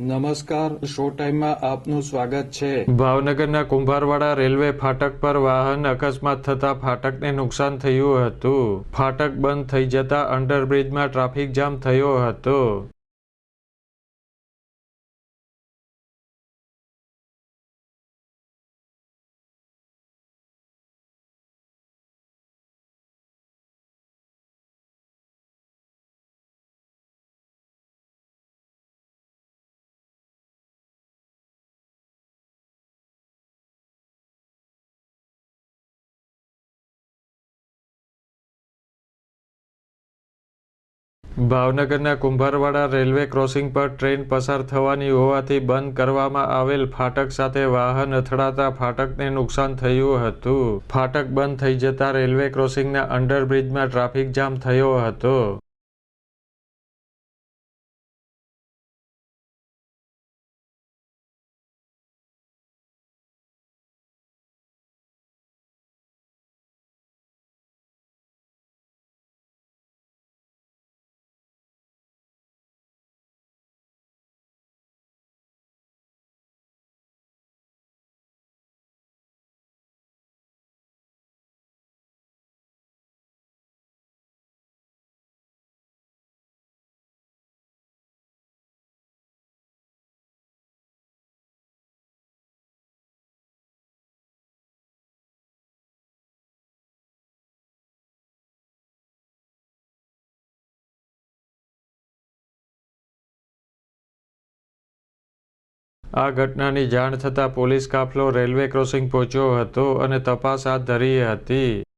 નમસ્કાર, શો ટાઈમમાં આપનું સ્વાગત છે. ભાવનગરના કુંભારવાડા રેલવે ફાટક પર વાહન અકસ્માત થતા ફાટકને નુકસાન થયું હતું. ફાટક બંધ થઈ જતા અંડરબ્રિજમાં ટ્રાફિક જામ થયો હતો. ભાવનગરના કુંભારવાડા રેલવે ક્રોસિંગ પર ટ્રેન પસાર થવાની હોવાથી બંધ કરવામાં આવેલ ફાટક સાથે વાહન અથડાતા ફાટકને નુકસાન થયું હતું. ફાટક બંધ થઈ જતા રેલવે ક્રોસિંગના અંડરબ્રિજમાં ટ્રાફિક જામ થયો હતો. આ ઘટનાની જાણ થતાં પોલીસ કાફલો રેલવે ક્રોસિંગ પહોંચ્યો હતો અને તપાસ હાથ ધરી હતી.